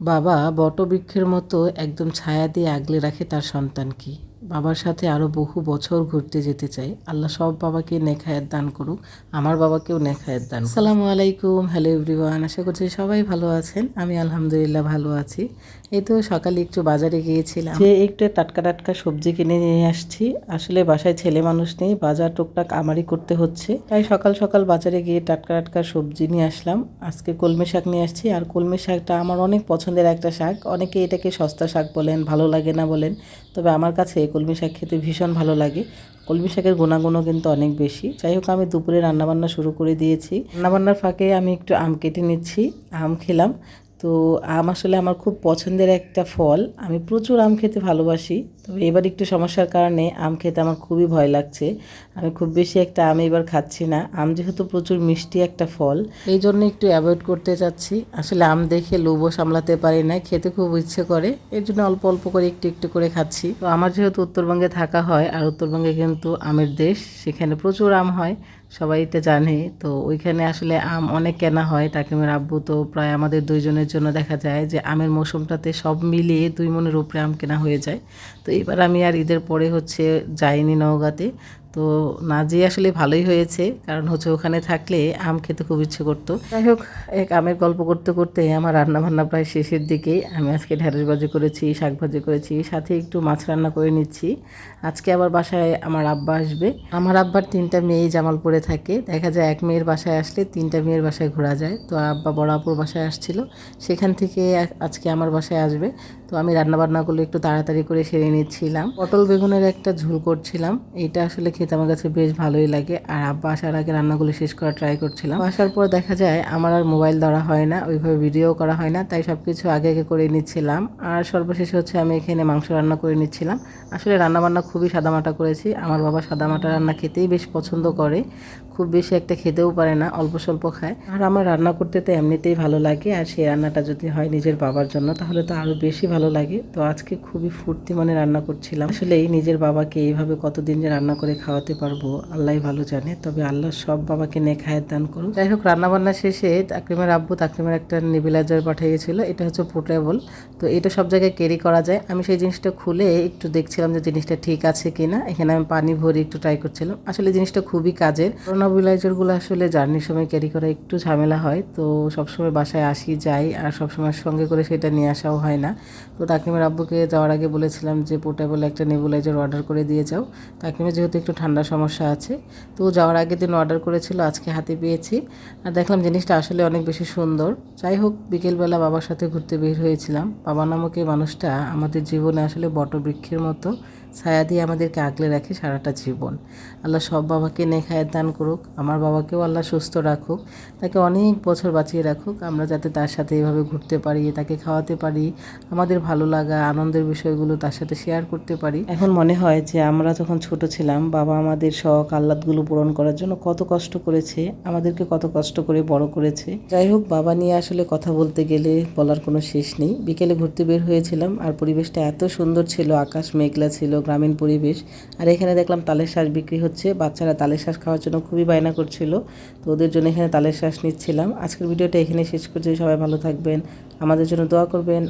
বাবা বটবৃক্ষের মতো একদম ছায়া দিয়ে আগলে রাখে তার সন্তানকে। বাবার সাথে আরও বহু বছর ঘুরতে যেতে চাই। আল্লাহ সব বাবাকে নেখায়াত দান করুক আমার বাবাকেও নেখায়াত দান আসসালামু আলাইকুম হ্যালো এভরিওয়ান আশা করছি সবাই ভালো আছেন। আমি আলহামদুলিল্লাহ ভালো আছি। এই তো সকালে একটু বাজারে গিয়েছিলাম। যে একটু টাটকা টাটকা সবজি কিনে নিয়ে আসছি। আসলে বাসায় ছেলে মানুষ নেই বাজার টুকটাক আমারই করতে হচ্ছে। তাই সকাল সকাল বাজারে গিয়ে টাটকা টাটকা সবজি নিয়ে আসলাম। আজকে কলমি শাক নিয়ে আসছি। আর কলমি শাকটা আমার অনেক পছন্দের একটা শাক। অনেকে এটাকে সস্তা শাক বলেন ভালো লাগে না বলেন। তবে আমার কাছে কলমি শাক খেতে ভীষণ ভালো লাগে। কলমি শাকের গুণাগুণও কিন্তু অনেক বেশি। যাই হোক, আমি দুপুরে রান্নাবান্না শুরু করে দিয়েছি। রান্নাবান্নার ফাঁকে আমি একটু আম কেটে নিচ্ছি, আম খেলাম। তো আম আসলে আমার খুব পছন্দের একটা ফল। আমি প্রচুর আম খেতে ভালোবাসি। তবে এবার একটু সমস্যার কারণে আম খেতে আমার খুবই ভয় লাগছে। আমি খুব বেশি একটা আম এবার খাচ্ছি না। আম যেহেতু প্রচুর মিষ্টি একটা ফল, এই জন্য একটু অ্যাভয়েড করতে চাচ্ছি। আসলে আম দেখে লোভও সামলাতে পারি না, খেতে খুব ইচ্ছে করে। এর জন্য অল্প অল্প করে একটু একটু করে খাচ্ছি। তো আমার যেহেতু উত্তরবঙ্গে থাকা হয়, আর উত্তরবঙ্গে কিন্তু আমের দেশ, সেখানে প্রচুর আম হয়, সবাই তো জানে। তো ওইখানে আসলে আম অনেক কেনা হয়। টাকিমের আব্বু তো প্রায় আমাদের দুইজনের জন্য দেখা যায় যে আমের মৌসুমটাতে সব মিলিয়ে দুই মনের উপরে আম কেনা হয়ে যায়। তো এবার আমি আর ঈদের পরে হচ্ছে যাইনি নওগাঁতে। তো না যেয়ে আসলে ভালোই হয়েছে। কারণ হচ্ছে ওখানে থাকলে আম খেতে খুব ইচ্ছে করতো। যাই হোক, এক আমের গল্প করতে করতে আমার রান্না বান্না প্রায় শেষের দিকে আমি আজকে ঢেঁড়স ভাজি করেছি, শাক ভাজি করেছি, সাথে একটু মাছ রান্না করে নিচ্ছি। আজকে আবার বাসায় আমার আব্বা আসবে। আমার আব্বার তিনটা মেয়ে জামালপুরে থাকে। দেখা যায় এক মেয়ের বাসায় আসলে তিনটা মেয়ের বাসায় ঘোরা যায়। তো আব্বা বড় আপুর বাসায় আসছিল। সেখান থেকে আজকে আমার বাসায় আসবে। তো আমি রান্নাবান্নাগুলো একটু তাড়াতাড়ি করে সেরে নিচ্ছিলাম। পটল বেগুনের একটা ঝুল করছিলাম। এইটা আসলে খেতে আমার কাছে বেশ ভালোই লাগে। আর আব্বা আসার আগে রান্নাগুলো শেষ করা ট্রাই করছিলাম। আসার পর দেখা যায় আমার আর মোবাইল ধরা হয় না, ওইভাবে ভিডিও করা হয় না, তাই সব কিছু আগে আগে করে নিচ্ছিলাম। আর সর্বশেষে হচ্ছে আমি এখানে মাংস রান্না করে নিচ্ছিলাম। আসলে রান্নাবান্না খুবই সাদামাটা করেছি। আমার বাবা সাদামাটা রান্না খেতেই বেশ পছন্দ করে। খুব বেশি একটা খেতেও পারে না, অল্প স্বল্প খায়। আর আমার রান্না করতে তো এমনিতেই ভালো লাগে, আর সেই রান্নাটা যদি হয় নিজের বাবার জন্য, তাহলে তো আরও বেশি ভালো লাগে। তো আজকে খুবই ফুর্তি মনে রান্না করছিলাম। আসলে এই নিজের বাবাকে এইভাবে কতদিন যে রান্না করে খাওয়াতে পারব, আল্লাহ ভালো জানে। তবে আল্লাহ সব বাবাকে নেখায়ের দান করুন যাই হোক, রান্নাবান্না শেষে তাকরিমের আব্বু তাকরিমের একটা নেবিলাইজার পাঠিয়েছিল এটা হচ্ছে পোর্টেবল। তো এটা সব জায়গায় ক্যারি করা যায়। আমি সেই জিনিসটা খুলে একটু দেখছিলাম যে জিনিসটা ঠিক আছে কিনা। এখানে আমি পানি ভরে একটু ট্রাই করছিলাম। আসলে জিনিসটা খুবই কাজের। নেবিলাইজারগুলো আসলে জার্নির সময় ক্যারি করা একটু ঝামেলা হয়। তো সবসময় বাসায় আসি, যাই। আর সবসময় সঙ্গে করে সেটা নিয়ে আসাও হয় না। তো তাকিমের আব্বুকে যাওয়ার আগে বলেছিলাম যে, পোর্টেবল একটা নেবুলাইজার অর্ডার করে দিয়ে যাও। তাকিমের যেহেতু একটু ঠান্ডার সমস্যা আছে। তো যাওয়ার আগের দিন অর্ডার করেছিল, আজকে হাতে পেয়েছি। আর দেখলাম জিনিসটা আসলে অনেক বেশি সুন্দর। যাই হোক, বিকেলবেলা বাবার সাথে ঘুরতে বের হয়েছিলাম। বাবা নামক এই মানুষটা আমাদের জীবনে আসলে বটবৃক্ষের মতো ছায়া দিয়ে আমাদেরকে আগলে রাখে সারাটা জীবন। আল্লাহ সব বাবাকে নেখায়ের দান করুক। আমার বাবাকেও আল্লাহ সুস্থ রাখুক। তাকে অনেক বছর বাঁচিয়ে রাখুক। আমরা যাতে তার সাথে এভাবে ঘুরতে পারি, তাকে খাওয়াতে পারি, আমাদের ভালো লাগা, আনন্দের বিষয়গুলো তার সাথে শেয়ার করতে পারি। এখন মনে হয় যে আমরা যখন ছোট ছিলাম বাবা আমাদের শখ, আহ্লাদগুলো পূরণ করার জন্য কত কষ্ট করেছে, আমাদেরকে কত কষ্ট করে বড় করেছে। যাই হোক, বাবা নিয়ে আসলে কথা বলতে গেলে বলার কোনো শেষ নেই। বিকেলে ঘুরতে বের হয়েছিলাম আর পরিবেশটা এত সুন্দর ছিল, আকাশ মেঘলা ছিল, গ্রামীণ পরিবেশ। আর এখানে দেখলাম তালের শ্বাস বিক্রি হচ্ছে। বাচ্চারা তালের শ্বাস খাওয়ার জন্য খুবই বায়না করছিল, তো ওদের জন্য এখানে তালের শ্বাস নিচ্ছিলাম। আজকের ভিডিওটা এখানে শেষ করছি। সবাই ভালো থাকবেন। আমাদের জন্য দোয়া করবেন।